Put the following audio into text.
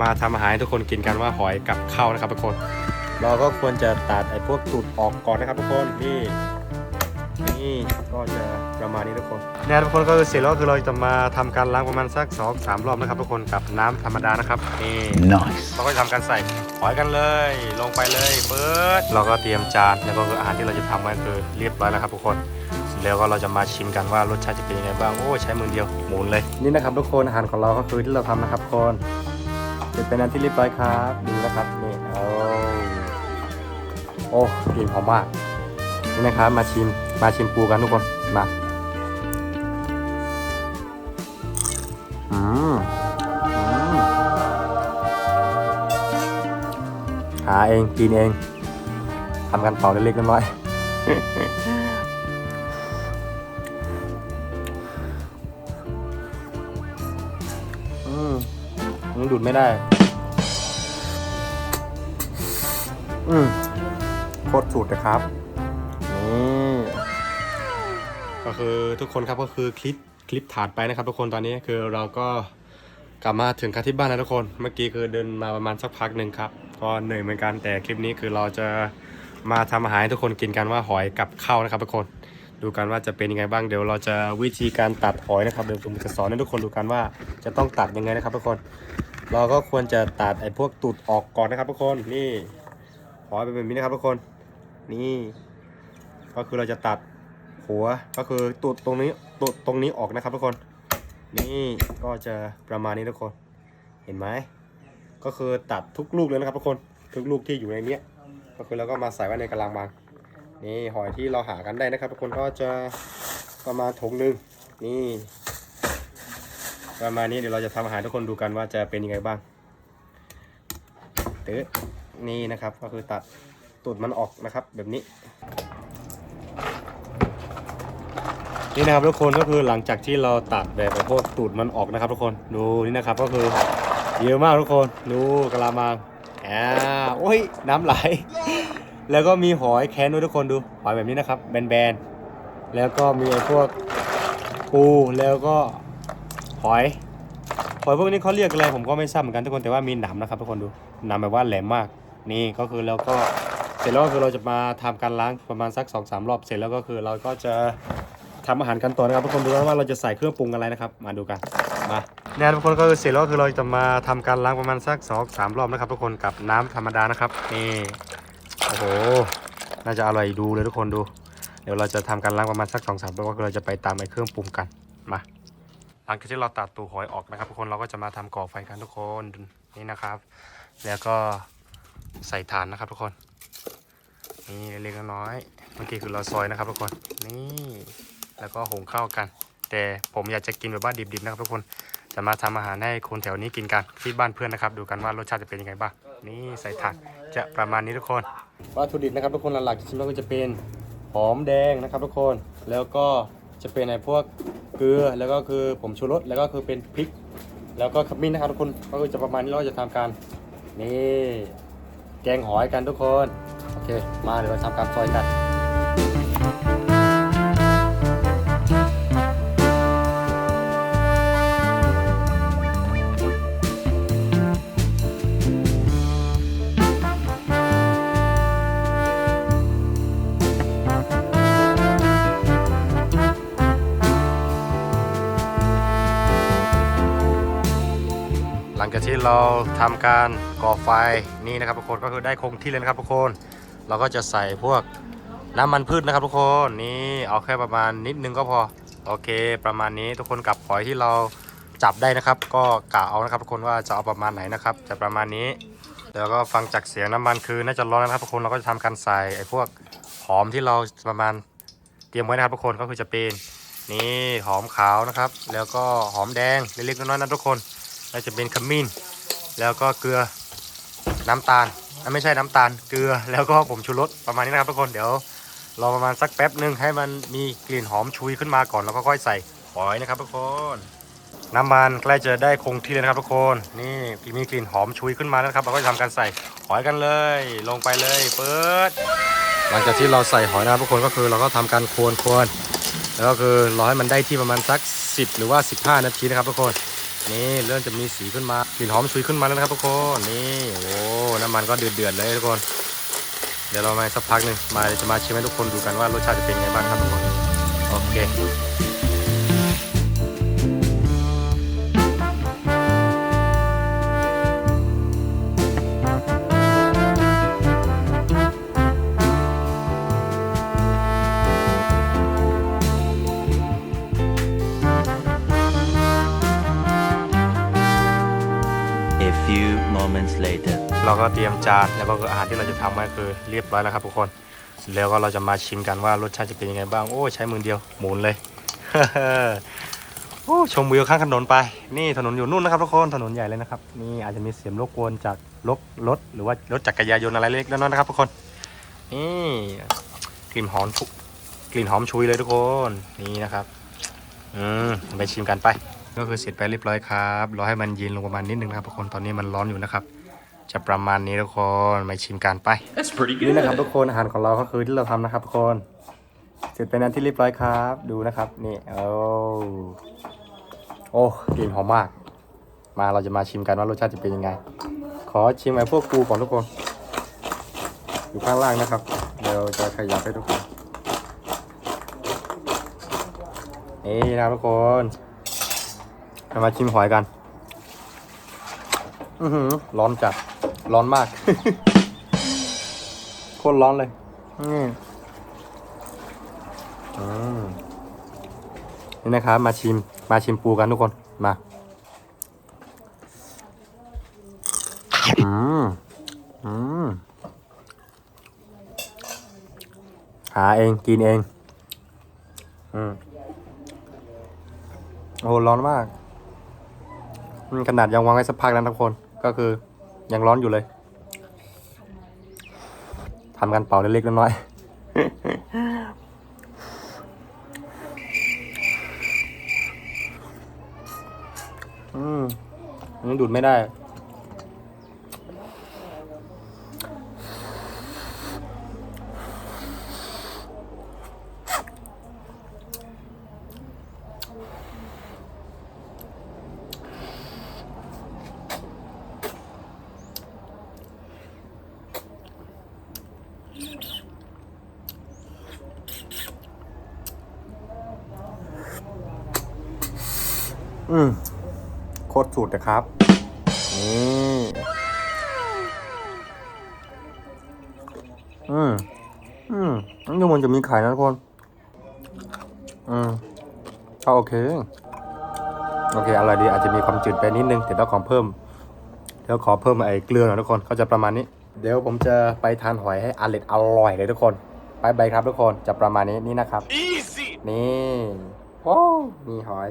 มาทำอาหารให้ทุกคนกินกันว่าหอยกับข้าวนะครับทุกคน เราก็ควรจะตัดไอ้พวกตูดออกก่อนนะครับทุกคนนี่นี่ก็จะประมาณนี้ทุกคนเนี่ยทุกคนก็คือเสร็จแล้วก็คือเราจะมาทำการล้างประมาณสักสองสามรอบนะครับทุกคนกับน้ำธรรมดานะครับนี่ Nice. เราก็จะทำการใส่หอยกันเลย ลงไปเลยเบิร์ดเราก็เตรียมจานแล้วก็คืออาหารที่เราจะทำไว้คือเรียบร้อยแล้วครับทุกคนเสร็จแล้วก็เราจะมาชิมกันว่ารสชาติจะเป็นยังไงบ้างโอ้ใช้มือเดียวหมุนเลยนี่นะครับทุกคนอาหารของเราก็คือที่เราทำนะครับทุกคน จเป็นอันที่เรียบร้อยครับ ดูนะครับนี่โอ้โอ้กลิ่นหอมมากนี่นะครับ มาชิมมาชิมปูกันทุกคนมาอืมหาเองกินเองทำกันเป่าเล็กๆน้อยๆ มันดูดไม่ได้ อืมโคตรสูตรนะครับนี่ก็คือทุกคนครับก็คือคลิปคลิปถาดไปนะครับ ทุกคนตอนนี้คือเราก็กลับมาถึงกันที่บ้านแล้วทุกคน เมื่อกี้คือเดินมาประมาณสักพักหนึ่งครับ ก็เหนื่อยเหมือนกันแต่คลิปนี้คือเราจะมาทำอาหารให้ทุกคนกินกันว่าหอยกับข้าวนะครับทุกคน ดูกันว่าจะเป็นยังไงบ้างเดี๋ยวเราจะวิธีการตัดหอยนะครับเดี๋ยวผมจะสอนให้ทุกคนดูกันว่าจะต้องตัดยังไงนะครับทุกคน เราก็ควรจะตัดไอ้พวกตูดออกก่อนนะครับทุกคนนี่หอยเป็นแบบนี้นะครับทุกคนนี่ก็คือเราจะตัดหัวก็คือตูดตรงนี้ตูดตรงนี้ออกนะครับทุกคน นี่ก็จะประมาณนี้ทุกคน เห็นไหมก็คือตัดทุกลูกเลยนะครับทุกคนทุกลูกที่อยู่ในเนี้ยก็คือเราก็มาใส่ไว้ในกระลังบางนี่หอยที่เราหากันได้นะครับทุกคนก็จะประมาณถุงหนึ่งนี่ ประมาณนี้เดี๋ยวเราจะทำอาหารทุกคนดูกันว่าจะเป็นยังไงบ้างเตอนี่นะครับก็คือตัดตูดมันออกนะครับ แบบนี้ นี่นะครับทุกคนก็คือหลังจากที่เราตัดแบบไอ้พวกตูดมันออกนะครับ ทุกคนดูนี่นะครับก็คือเยอะมากทุกคนดูกะลามังอ่าโอ้ยน้ำไหล แล้วก็มีหอยแคนด้วยทุกคนดูหอยแบบนี้นะครับ แบนๆแล้วก็มีไอ้พวกปูแล้วก็ อยหอยพวกนี้เขาเรียกอะไรผมก็ไม่ทราบเหมือนกันทุกคนแต่ว่ามีหนามนะครับทุกคนดูหนามแบบว่าแหลมมาก นี่ก็คือแล้วก็เสร็จแล้วก็คือเราจะมาทำการล้างประมาณสัก2อสรอบเสร็จแล้วก็คือเราก็จะทำอาหารกันต่อนะครับทุกคนดูว่าเราจะใส่เครื่องปรุงอะไรนะครับ มาดูกันมาเนี่ยทุกคนก็คือเสร็จแล้วคือเราจะมาทำการล้างประมาณสักสองสามรอบนะครับ ทุกคนกับน้ำธรรมดานะครับนี่โอ้โหน่าจะอร่อยดูเลยทุกคนดู เดี๋ยวเราจะทำการล้างประมาณสักสองสามรอบก็คือเราจะไปตามไอ้เครื่องปรุงกันมา หลังจากที่เราตัดตูหอยออกนะครับ ทุกคนเราก็จะมาทำก่อไฟกันทุกคนนี่นะครับ แล้วก็ใส่ถ่านนะครับ ทุกคน นี่เล็กๆน้อยๆเมื่อกี้คือเราซอยนะครับ ทุกคนนี่แล้วก็หุงข้าวกัน แต่ผมอยากจะกินแบบว่าดิบๆนะครับ ทุกคนจะมาทำอาหารให้คนแถวนี้กินกันที่บ้านเพื่อนนะครับ ดูกันว่ารสชาติจะเป็นยังไงบ้างนี่ใส่ถานจะประมาณนี้ทุกคนวัตถุดิบนะครับ ทุกคนหลักๆชิ้นแรกก็จะเป็นหอมแดงนะครับ ทุกคนแล้วก็จะเป็นไอ้พวก เกลือแล้วก็คือผมชูรสแล้วก็คือเป็นพริก แล้วก็ขมิ้นนะครับทุกคนก็คือจะประมาณนี้เราจะทำการนี่แกงหอยกันทุกคนโอเค มาเดี๋ยวเราทำการซอยกัน ลังจากที่เราทำการก่อไฟนี่นะครับทุกคนก็คือได้คงที่เลยนะครับทุกคน เราก็จะใส่พวกน้ำมันพืชนะครับทุกคนนี่เอาแค่ประมาณนิดนึงก็พอโอเค ประมาณนี้ทุกคนกับหอยที่เราจับได้นะครับ ก็กะเอานะครับทุกคนว่าจะเอาประมาณไหนนะครับจะประมาณนี้แล้วก็ฟังจากเสียงน้ำมันคือน่าจะร้อนนะครับทุกคนเราก็จะทำการใส่ไอ้พวกหอมที่เราประมาณเตรียมไว้นะครับทุกคนก็คือจะเป็นนี่หอมขาวนะครับ แล้วก็หอมแดงเล็กๆน้อยๆนะทุกคน แล้วจะเป็นขมิ้น แล้วก็เกลือน้ำตาลอะไม่ใช่น้ำตาลเกลือแล้วก็ผมชูรสประมาณนี้นะครับทุกคนเดี๋ยวรอประมาณสักแป๊บหนึ่งให้มันมีกลิ่นหอมชุยขึ้นมาก่อนแล้วก็ค่อยใส่หอยนะครับทุกคนน้ำมันใกล้จะได้คงที่แล้วนะครับทุกคนนี่มีกลิ่นหอมชุยขึ้นมาแล้วนะครับเราก็จะทำการใส่หอยกันเลย ลงไปเลยเปิด หลังจากที่เราใส่หอยนะครับทุกคนก็คือเราก็ทำการควรควรแล้วก็คือรอให้มันได้ที่ประมาณสัก 10 หรือว่า 15 นาทีนะครับทุกคน นี่เริ่มจะมีสีขึ้นมากลิ่นหอมชุยขึ้นมาแล้วนะครับทุกคนนี่โอ้น้ำมันก็เดือดเดือดเลยทุกคน เดี๋ยวเรามาสักพักหนึ่งมาจะมาชิมให้ทุกคนดูกันว่ารสชาติจะเป็นไงบ้างครับทุกคนโอเค moments later. เราก็เตรียมจานแล้วก็อาหารที่เราจะทำก็คือเรียบร้อยแล้วครับทุกคน แล้วก็เราจะมาชิมกันว่ารสชาติจะเป็นยังไงบ้าง โอ้ใช้มือเดียวหมุนเลย โอ้ชมวิวข้างถนนไป นี่ถนนอยู่นู่นนะครับทุกคน ถนนใหญ่เลยนะครับ นี่อาจจะมีเสียงรบกวนจากรถรถหรือว่ารถจักรยานยนต์อะไรเล็กๆน้อยๆนะครับทุกคน นี่กลิ่นหอมกลิ่นหอมชุยเลยทุกคน นี่นะครับ อืมไปชิมกันไป ก็คือเสร็จไปเรียบร้อยครับรอให้มันเย็นลงประมาณนิดนึงนะครับทุกคนตอนนี้มันร้อนอยู่นะครับ จะประมาณนี้ทุกคนมาชิมกันไป That's pretty นี่นะครับทุกคนอาหารของเราก็คือที่เราทำนะครับทุกคนเสร็จเป็นอันที่เรียบร้อยครับ ดูนะครับนี่โอ้โอ้กลิ่นหอมมาก มาเราจะมาชิมกันว่ารสชาติจะเป็นยังไง ขอชิมไอ้พวกปูก่อนทุกคนอยู่ข้างล่างนะครับ เดี๋ยวจะขยับให้ทุกคนนี่นะครับทุกคนเรา มาชิมหอยกัน อือหือ ร้อนจัด ร้อนมาก โคตรร้อนเลยอืมอืมนี่นะครับ มาชิม มาชิมปูกันทุกคน มา อืมอืมหาเองกินเอง อืมโอ้ร้อนมาก ขนาดยังวางไว้สักพักแล้วทุกคน ก็คือยังร้อนอยู่เลยทำกันเป่าเล็กๆน้อยๆ อืมนี่ดูดไม่ได้ อืมโคตรสุดนะครับนี่อืมอืมนี่มันจะมีไข่นะทุกคน อืมก็โอเค โอเคอะไรดีอาจจะมีความจืดไปนิดนึงแต่ต้องขอเพิ่ม เดี๋ยวขอเพิ่มไอ้เกลือหน่อยทุกคนก็จะประมาณนี้ เดี๋ยวผมจะไปทานหอยให้อร่อยอร่อยเลยทุกคน ไปไปครับทุกคนจะประมาณนี้นี่นะครับ Easy! นี่ว้าวมีหอย